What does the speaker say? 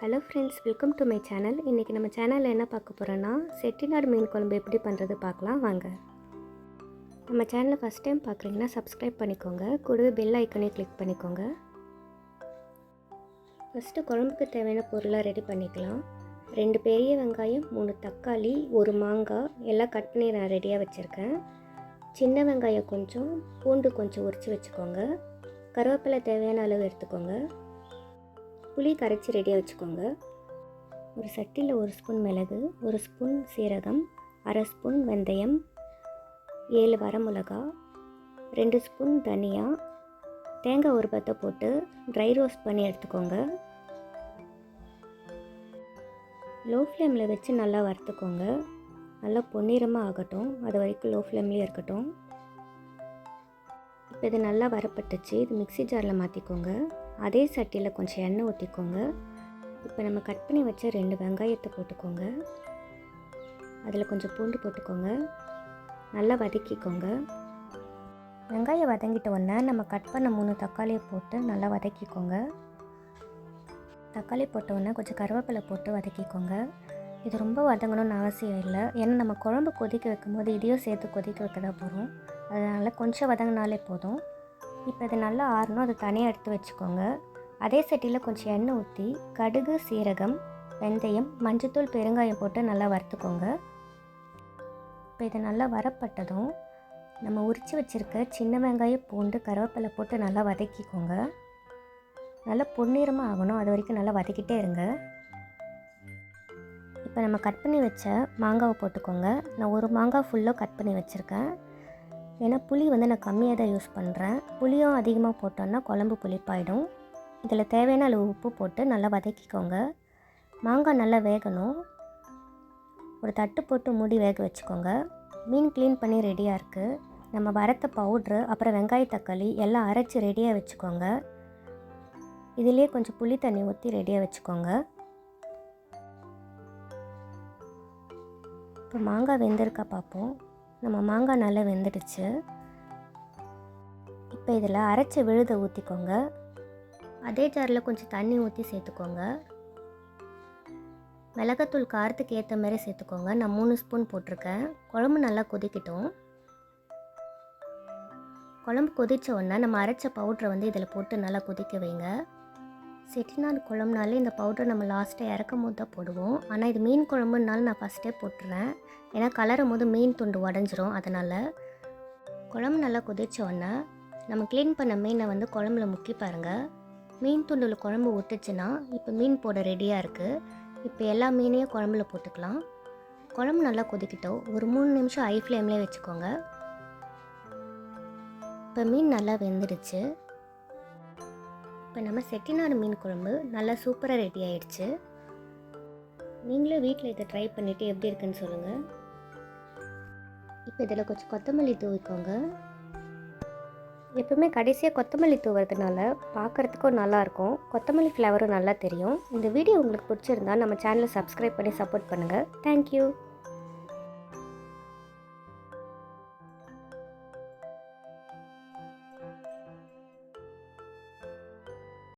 Hello friends welcome to my channel இன்றைக்கி நம்ம சேனலில் என்ன பார்க்க போகிறோன்னா செட்டிநாடு மீன் குழம்பு எப்படி பண்ணுறது பார்க்கலாம் வாங்க. நம்ம சேனலை ஃபஸ்ட் டைம் பார்க்குறீங்கன்னா சப்ஸ்கிரைப் பண்ணிக்கோங்க. கூடவே பெல் ஐக்கனே கிளிக் பண்ணிக்கோங்க. ஃபஸ்ட்டு குழம்புக்கு தேவையான பொருளாக ரெடி பண்ணிக்கலாம். ரெண்டு பெரிய வெங்காயம் மூணு தக்காளி ஒரு மாங்காய் எல்லாம் கட் பண்ணி நான் ரெடியாக வச்சுருக்கேன். சின்ன வெங்காயம் கொஞ்சம் பூண்டு கொஞ்சம் உரித்து வச்சுக்கோங்க. கருவேப்பிலை தேவையான அளவு எடுத்துக்கோங்க. புளி கரைச்சி ரெடியாக வச்சுக்கோங்க. ஒரு சட்டியில் ஒரு ஸ்பூன் மிளகு ஒரு ஸ்பூன் சீரகம் அரை ஸ்பூன் வெந்தயம் ஏழு வரமிளகா ரெண்டு ஸ்பூன் தனியா தேங்காய் ஒரு பத்தை போட்டு ட்ரை ரோஸ்ட் பண்ணி எடுத்துக்கோங்க. லோ ஃப்ளேமில் வச்சு நல்லா வறுத்துக்கோங்க. நல்லா பொன்னிறமாக ஆகட்டும். அது வரைக்கும் லோ ஃப்ளேம்லேயே இருக்கட்டும். இப்போ இது நல்லா வரப்பட்டுச்சு. இது மிக்ஸி ஜாரில் மாற்றிக்கோங்க அதே சட்டியில் கொஞ்சம் எண்ணெய் ஊற்றிக்கோங்க இப்போ நம்ம கட் பண்ணி வச்ச ரெண்டு வெங்காயத்தை போட்டுக்கோங்க. அதில் கொஞ்சம் பூண்டு போட்டுக்கோங்க. நல்லா வதக்கிக்கோங்க. வெங்காயம் வதங்கிட்ட உடனே நம்ம கட் பண்ண மூணு தக்காளியை போட்டு நல்லா வதக்கிக்கோங்க. தக்காளி போட்டவுடனே கொஞ்சம் கருவேப்பிலை போட்டு வதக்கிக்கோங்க. இது ரொம்ப வதங்கணும்னு அவசியம் இல்லை. ஏன்னா நம்ம குழம்பு கொதிக்க வைக்கும்போது இதையும் சேர்த்து கொதிக்க வைக்க தான் போகிறோம் அதனால் கொஞ்சம் வதங்கினாலே போதும். இப்போ இது நல்லா ஆறணும். அதை தனியாக எடுத்து வச்சுக்கோங்க. அதே சட்டியில் கொஞ்சம் எண்ணெய் ஊற்றி கடுகு சீரகம் வெந்தயம் மஞ்சத்தூள் பெருங்காயம் போட்டு நல்லா வறுத்துக்கோங்க. இப்போ இது நல்லா வரப்பட்டதும் நம்ம உரித்து வச்சுருக்க சின்ன வெங்காயம் பூண்டு கருவேப்பிலை போட்டு நல்லா வதக்கிக்கோங்க. நல்லா பொன்னிறமாக ஆகணும். அது வரைக்கும் நல்லா வதக்கிட்டே இருங்க. இப்போ நம்ம கட் பண்ணி வச்ச மாங்காவை போட்டுக்கோங்க. நான் ஒரு மாங்காய் ஃபுல்லாக கட் பண்ணி வச்சுருக்கேன். ஏன்னா புளி வந்து நான் கம்மியாக தான் யூஸ் பண்ணுறேன் புளியும் அதிகமாக போட்டோன்னா குழம்பு புளிப்பாயிடும். இதில் தேவையான அளவு உப்பு போட்டு நல்லா வதக்கிக்கோங்க. மாங்காய் நல்லா வேகணும். ஒரு தட்டு போட்டு மூடி வேக வச்சுக்கோங்க. மீன் க்ளீன் பண்ணி ரெடியாக இருக்குது நம்ம வரத்த பவுட்ரு அப்புறம் வெங்காய தக்காளி எல்லாம் அரைச்சி ரெடியாக வச்சுக்கோங்க. இதிலே கொஞ்சம் புளி தண்ணி ஊற்றி ரெடியாக வச்சுக்கோங்க. இப்போ மாங்காய் வெந்திருக்கா பார்ப்போம் நம்ம மாங்காய் நல்லா வெந்துடுச்சு. இப்போ இதில் அரைச்ச விழுதை ஊற்றிக்கோங்க அதே ஜாரில் கொஞ்சம் தண்ணி ஊற்றி சேர்த்துக்கோங்க. மிளகாத்தூள் காரத்துக்கு ஏற்ற மாதிரி சேர்த்துக்கோங்க. நான் மூணு ஸ்பூன் போட்டிருக்கேன். குழம்பு நல்லா கொதிக்கட்டும். குழம்பு கொதித்த உடனே நம்ம அரைச்ச பவுட்ரை வந்து இதில் போட்டு நல்லா கொதிக்க வைங்க. செட்டிநாடு குழம்புனாலே இந்த பவுடரை நம்ம லாஸ்ட்டாக இறக்கும் போது தான் போடுவோம். ஆனால் இது மீன் குழம்புனாலும் நான் ஃபஸ்ட்டே போட்டுறேன் ஏன்னா கலரும் போது மீன் துண்டு உடஞ்சிரும் அதனால். குழம்பு நல்லா கொதிச்சோடனே நம்ம க்ளீன் பண்ண மீனை வந்து குழம்புல முக்கி பாருங்கள் மீன் துண்டில் குழம்பு ஒட்டுச்சுன்னா இப்போ மீன் போட ரெடியாக இருக்குது இப்போ எல்லா மீனையும் குழம்புல போட்டுக்கலாம். குழம்பு நல்லா கொதிக்கிட்டோம். ஒரு மூணு நிமிஷம் ஐ ஃப்ளேம்லேயே வச்சுக்கோங்க. இப்போ மீன் நல்லா வெந்துடுச்சு. இப்போ நம்ம செட்டிநாடு மீன் குழம்பு நல்லா சூப்பராக ரெடி ஆயிடுச்சு. நீங்களும் வீட்டில் இதை ட்ரை பண்ணிவிட்டு எப்படி இருக்குன்னு சொல்லுங்கள் இப்போ இதில் கொஞ்சம் கொத்தமல்லி தூவிக்கோங்க எப்பவுமே கடைசியாக கொத்தமல்லி தூவுறதுனால பார்க்குறதுக்கும் நல்லாயிருக்கும் கொத்தமல்லி ஃப்ளேவரும் நல்லா தெரியும். இந்த வீடியோ உங்களுக்கு பிடிச்சிருந்தா நம்ம சேனலை சப்ஸ்கிரைப் பண்ணி சப்போர்ட் பண்ணுங்கள் தேங்க்யூ